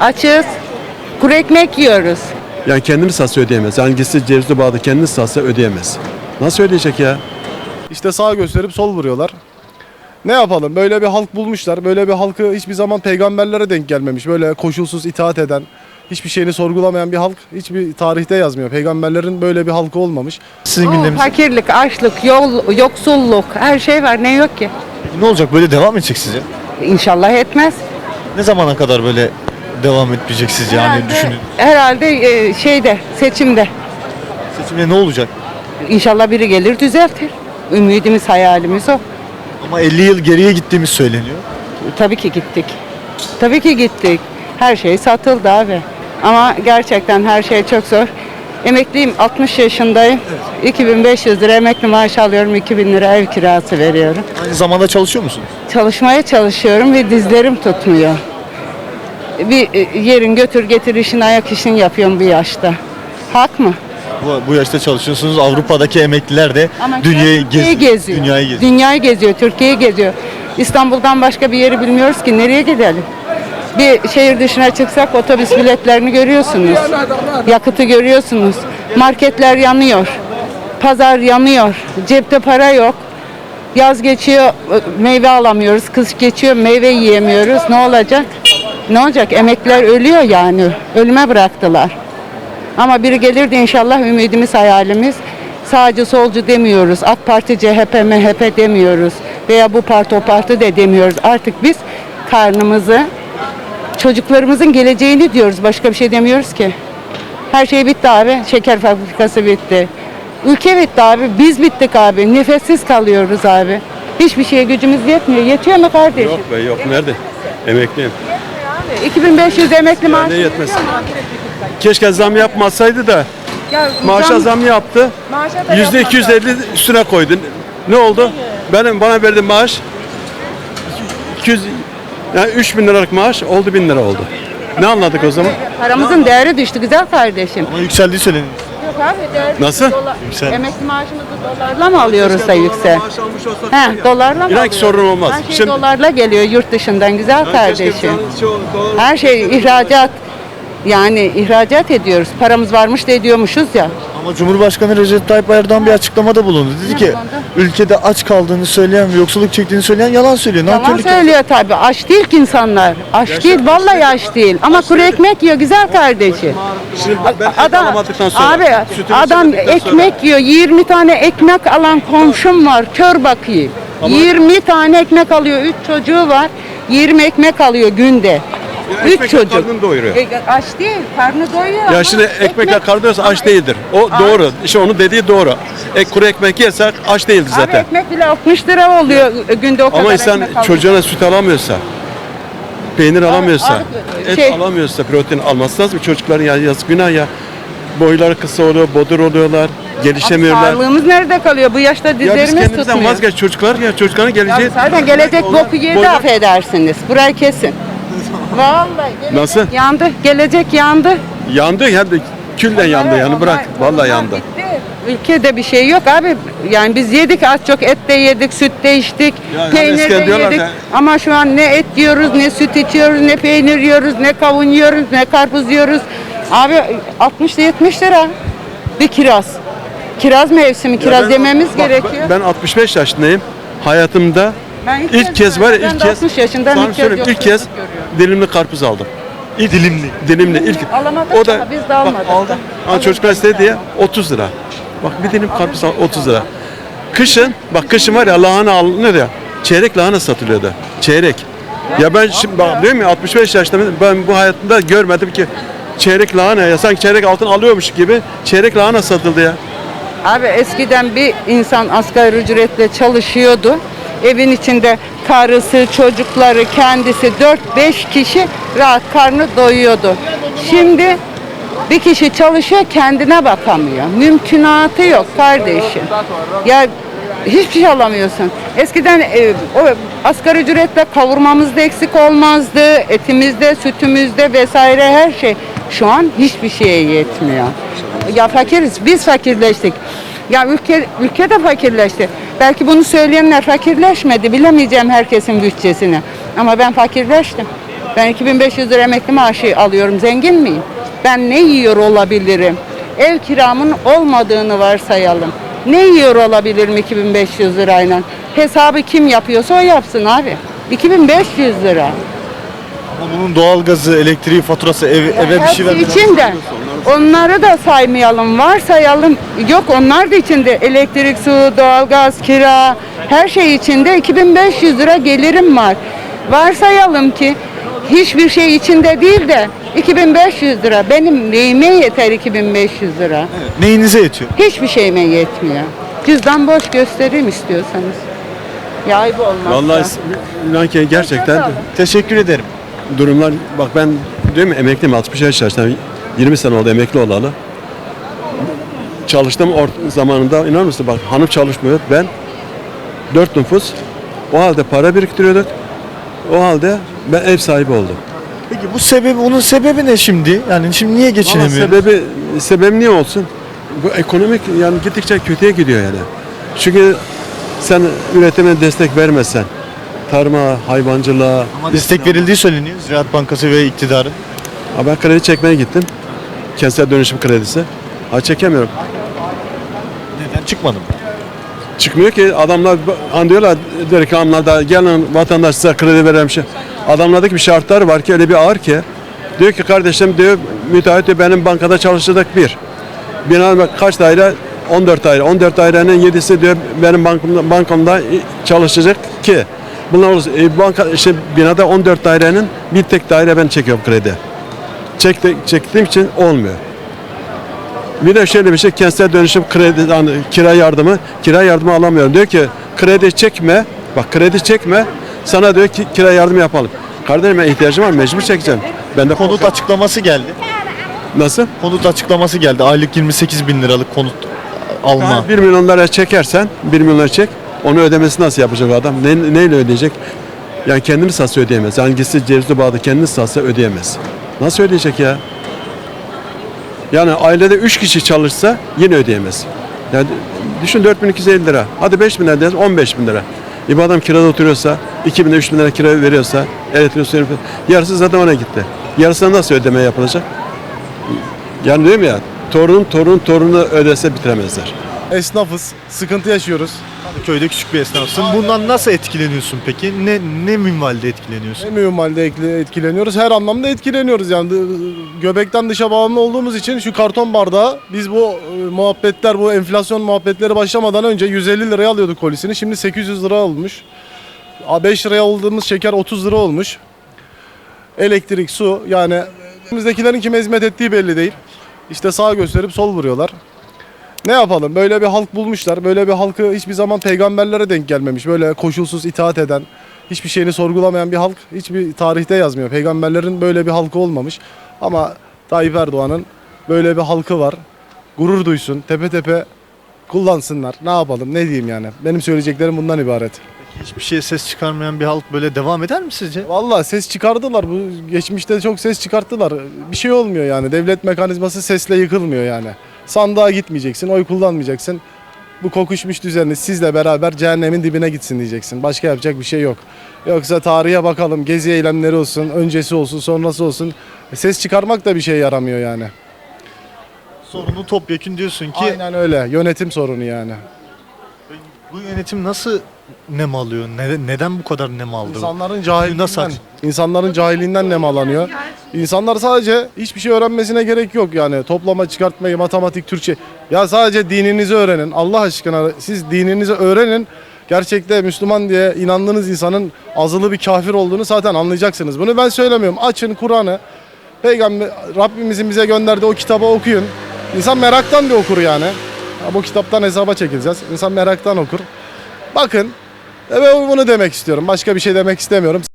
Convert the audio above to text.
Açız. Kuru ekmek yiyoruz. Yani kendini satsa ödeyemez. Yani gitse Cevizli Bağ'da kendini satsa ödeyemez. Nasıl ödeyecek ya? İşte sağ gösterip sol vuruyorlar. Ne yapalım? Böyle bir halk bulmuşlar. Böyle bir halkı hiçbir zaman peygamberlere denk gelmemiş. Böyle koşulsuz itaat eden, hiçbir şeyini sorgulamayan bir halk hiçbir tarihte yazmıyor. Peygamberlerin böyle bir halkı olmamış. Sizin Oo, gündeminizde fakirlik, açlık, yol, yoksulluk her şey var. Ne yok ki? ne olacak? Böyle devam edecek sizce? İnşallah etmez. Ne zamana kadar böyle devam etmeyecek sizce? Yani Herhalde- düşünün. Herhalde e, şeyde, seçimde. Seçimde ne olacak? İnşallah biri gelir düzeltir. Ümidimiz, hayalimiz o. Ama 50 yıl geriye gittiğimiz söyleniyor. Tabii ki gittik. Tabii ki gittik. Her şey satıldı abi. Ama gerçekten her şey çok zor. Emekliyim 60 yaşındayım. 2500 lira emekli maaş alıyorum. 2000 lira ev kirası veriyorum. Aynı zamanda çalışıyor musunuz? Çalışmaya çalışıyorum ve dizlerim tutmuyor. Bir e, yerin götür getir işin ayak işin yapıyorum bu yaşta. Hak mı? Bu, bu yaşta çalışıyorsunuz. Avrupa'daki emekliler de Ama dünyayı, Türkiye'yi gez, geziyor. Dünyayı geziyor. Dünyayı geziyor, Türkiye'yi geziyor. İstanbul'dan başka bir yeri bilmiyoruz ki nereye gidelim? Bir şehir dışına çıksak otobüs biletlerini görüyorsunuz. Yakıtı görüyorsunuz. Marketler yanıyor. Pazar yanıyor. Cepte para yok. Yaz geçiyor, meyve alamıyoruz. Kış geçiyor, meyve yiyemiyoruz. Ne olacak? Ne olacak? Emekliler ölüyor yani. Ölüme bıraktılar. Ama biri gelir de inşallah ümidimiz, hayalimiz. Sağcı solcu demiyoruz. AK Parti, CHP, MHP demiyoruz. Veya bu parti o parti de demiyoruz. Artık biz karnımızı, çocuklarımızın geleceğini diyoruz. Başka bir şey demiyoruz ki. Her şey bitti abi. Şeker fabrikası bitti. Ülke bitti abi. Biz bittik abi. Nefessiz kalıyoruz abi. Hiçbir şeye gücümüz yetmiyor. Yetiyor mu kardeşim? Yok be yok. Nerede? Emekliyim. 2500 emekli maaşı. ne yetmez? Keşke zam yapmasaydı da Ya maaşa zam- zam yaptı. Yüzde yapmasa. 250 üstüne koydu. Ne oldu? Benim bana verdiği maaş 200 yani 3000 liralık maaş oldu 1000 lira oldu. Ne anladık o zaman? Paramızın değeri düştü güzel kardeşim. Ama yükseldiği söyleniyor. Abi Nasıl? Dolar, Yüksel. emekli maaşımızı dolarla mı alıyoruz da yüksel? He, dolarla mı İnan ki alıyoruz? sorun olmaz. Her şey Şimdi- dolarla geliyor yurt dışından güzel kardeşim. Her şey ihracat. Yani ihracat ediyoruz. Paramız varmış da ediyormuşuz ya. Ama Cumhurbaşkanı Recep Tayyip Erdoğan bir açıklamada bulundu. Dedi Ne ki bulundu? ülkede aç kaldığını söyleyen ve yoksulluk çektiğini söyleyen yalan söylüyor. Yalan Nankörlük söylüyor tabii. Aç değil ki insanlar. Aç değil, vallahi aç değil. Ama kuru ekmek yiyor güzel kardeşi. Şimdi ben et Adam, alamadıktan sonra, abi adam içemedikten sonra- ekmek yiyor. 20 tane ekmek alan komşum var. Kör bakayım. 20 tane ekmek alıyor. 3 çocuğu var. 20 ekmek alıyor günde. Ekmekle 3 çocuk. karnını doyuruyor. E, aç değil, karnı doyuyor. Ya şimdi ekmekle karnı doyursa aç değildir. O Abi- doğru. İşte onu dediği doğru. Ek kuru ekmek yersek aç değildir Abi zaten. ekmek bile 60 lira oluyor günde o kadar Ama insan ekmek alıyor. çocuğuna süt alamıyorsa, peynir alamıyorsa, abi, et şey- alamıyorsa protein alması lazım. Çocukların ya yazık günah ya. Boyları kısa oluyor, bodur oluyorlar, gelişemiyorlar. Sağlığımız nerede kalıyor? Bu yaşta Ya biz dizlerimiz kendimizden tutmuyor. vazgeç çocuklar ya çocukların geleceği. Ya zaten gelecek boku yedi boyları- affedersiniz. Burayı kesin. Vallahi gelecek Nasıl? yandı. Gelecek yandı. Yandı hem de külden yandı yani Onlar- bırak. onlar Vallahi yandı. bitti. Ülkede bir şey yok abi. Yani biz yedik az çok et de yedik, süt de içtik, Ya hani peynir de eskiden diyorlar yedik. ya- Ama şu an ne et yiyoruz, ne süt içiyoruz, ne peynir yiyoruz, ne kavun yiyoruz, ne karpuz yiyoruz. Abi 60 70 lira bir kiraz. Kiraz mevsimi, kiraz ben- yememiz bak, gerekiyor. Ben 65 yaşındayım. Hayatımda Ben ilk ilk kez kez var ya ilk kez. 60 yaşındayım, sana ilk kez ilk kez dilimli karpuz aldım. İyi dilimli. Dilimli ilk. Alamadık o da ama biz de almadık. Bak, aldım. Ama çocuklar istedi diye 30 lira. Bak bir dilim karpuz al- 30 lira. Kışın bak kışın var ya lahana alınır ya. Çeyrek lahana satılıyordu. Çeyrek. Ya ben şimdi bak diyorum ya 65 yaşındayım. Ben bu hayatımda görmedim ki çeyrek lahana ya sanki çeyrek altın alıyormuş gibi çeyrek lahana satıldı ya. Abi eskiden bir insan asgari ücretle çalışıyordu. Evin içinde karısı, çocukları, kendisi 4-5 kişi rahat karnı doyuyordu. Şimdi bir kişi çalışıyor kendine bakamıyor. Mümkünatı yok kardeşim. Ya hiçbir şey alamıyorsun. Eskiden e, o asgari ücretle kavurmamızda eksik olmazdı. Etimizde, sütümüzde vesaire her şey. Şu an hiçbir şeye yetmiyor. Ya fakiriz. Biz fakirleştik. Ya ülke ülke de fakirleşti. Belki bunu söyleyenler fakirleşmedi. Bilemeyeceğim herkesin bütçesini. Ama ben fakirleştim. Ben 2500 lira emekli maaşı alıyorum. Zengin miyim? Ben ne yiyor olabilirim? Ev kiramın olmadığını varsayalım. Ne yiyor olabilirim 2500 lirayla? Hesabı kim yapıyorsa o yapsın abi. 2500 lira. Ama bunun doğalgazı, elektriği, faturası, ev, eve bir şey vermeden... içinde. Onları da saymayalım, varsayalım. Yok onlar da içinde. Elektrik, su, doğalgaz, kira, her şey içinde 2500 lira gelirim var. Varsayalım ki hiçbir şey içinde değil de 2500 lira. Benim neyime yeter 2500 lira? Neyinize yetiyor? Hiçbir şeyime yetmiyor. Cüzdan boş göstereyim istiyorsanız. Ya ayıp olmazsa. Vallahi inan ki gerçekten Teşekkür ederim. durumlar bak ben diyorum ya, emekliyim 60 yaş yaşında 20 sene oldu emekli olalı. Çalıştım or- zamanında inanır mısın bak hanım çalışmıyor ben dört nüfus o halde para biriktiriyorduk. O halde ben ev sahibi oldum. Peki bu sebebi, onun sebebi ne şimdi? Yani şimdi niye Ama geçinemiyor? sebebi sebebi niye olsun? Bu ekonomik yani gittikçe kötüye gidiyor yani. Çünkü sen üretime destek vermezsen tarıma, hayvancılığa, Ama destek verildiği söyleniyor Ziraat Bankası ve iktidarın. Ha ben kredi çekmeye gittim. Kentsel dönüşüm kredisi. Ha çekemiyorum. Neden çıkmadım? Çıkmıyor ki adamlar hani diyorlar diyor ki adamlar da gelin vatandaş size kredi verelim şey. Adamlardaki bir şartlar var ki öyle bir ağır ki. Diyor ki kardeşim diyor müteahhit diyor benim bankada çalışacak bir. Bina kaç daire? 14 daire. 14 dairenin 7'si diyor benim bankamda, bankamda çalışacak ki. Bunlar olursa e, banka işte binada 14 dairenin bir tek daire ben çekiyorum kredi. Çekti, çektiğim için olmuyor. Bir de şöyle bir şey kentsel dönüşüm kredi hani kira yardımı kira yardımı alamıyorum. Diyor ki kredi çekme bak kredi çekme sana diyor ki kira yardımı yapalım. Kardeşim ben ihtiyacım var mecbur çekeceğim. Ben de Konut açıklaması geldi. nasıl? Konut açıklaması geldi. Aylık 28 bin liralık konut alma. 1 milyon lira çekersen 1 milyon lira çek onu ödemesi nasıl yapacak adam? Ne, neyle ödeyecek? Yani kendini satsa ödeyemez. Yani gitse Cevizli Bağ'da kendini satsa ödeyemez. Nasıl ödeyecek ya? Yani ailede 3 kişi çalışsa yine ödeyemez. Yani düşün 4250 lira. Hadi 5 bin lira dersin 15 bin lira. E bu adam kirada oturuyorsa 2 bin 3 bin lira kira veriyorsa elektrik su veriyorsa, yarısı zaten ona gitti. Yarısına nasıl ödeme yapılacak? Yani diyorum ya torun torun torunu ödese bitiremezler. Esnafız, sıkıntı yaşıyoruz. Köyde küçük bir esnafsın. Bundan nasıl etkileniyorsun peki? Ne ne minvalde etkileniyorsun? Ne mühim halde etkileniyoruz. Her anlamda etkileniyoruz yani. Dı- Göbekten dışa bağımlı olduğumuz için şu karton bardağı biz bu e, muhabbetler, bu enflasyon muhabbetleri başlamadan önce 150 liraya alıyorduk kolisini. Şimdi 800 lira olmuş. 5 liraya aldığımız şeker 30 lira olmuş. Elektrik, su yani bizdekilerin kime hizmet ettiği belli değil. İşte sağ gösterip sol vuruyorlar. Ne yapalım? Böyle bir halk bulmuşlar. Böyle bir halkı hiçbir zaman peygamberlere denk gelmemiş. Böyle koşulsuz itaat eden, hiçbir şeyini sorgulamayan bir halk hiçbir tarihte yazmıyor. Peygamberlerin böyle bir halkı olmamış. Ama Tayyip Erdoğan'ın böyle bir halkı var. Gurur duysun, tepe tepe kullansınlar. Ne yapalım, ne diyeyim yani. Benim söyleyeceklerim bundan ibaret. Hiçbir şeye ses çıkarmayan bir halk böyle devam eder mi sizce? Vallahi ses çıkardılar. Bu geçmişte çok ses çıkarttılar. Bir şey olmuyor yani. Devlet mekanizması sesle yıkılmıyor yani. Sandığa gitmeyeceksin, oy kullanmayacaksın. Bu kokuşmuş düzeni sizle beraber cehennemin dibine gitsin diyeceksin. Başka yapacak bir şey yok. Yoksa tarihe bakalım, gezi eylemleri olsun, öncesi olsun, sonrası olsun. Ses çıkarmak da bir şey yaramıyor yani. Sorunu topyekun diyorsun ki Aynen öyle. Yönetim sorunu yani. bu yönetim nasıl nem alıyor? Neden, neden bu kadar nem aldı? İnsanların Nasıl cahilliğinden, aç? insanların cahilliğinden nemalanıyor. İnsanlar sadece hiçbir şey öğrenmesine gerek yok yani. Toplama, çıkartmayı, matematik, Türkçe. Ya sadece dininizi öğrenin. Allah aşkına siz dininizi öğrenin. Gerçekte Müslüman diye inandığınız insanın azılı bir kafir olduğunu zaten anlayacaksınız. Bunu ben söylemiyorum. Açın Kur'an'ı. Peygamber Rabbimizin bize gönderdiği o kitabı okuyun. İnsan meraktan bir okur yani. Ya bu kitaptan hesaba çekileceğiz. İnsan meraktan okur. Bakın. E bunu demek istiyorum. Başka bir şey demek istemiyorum.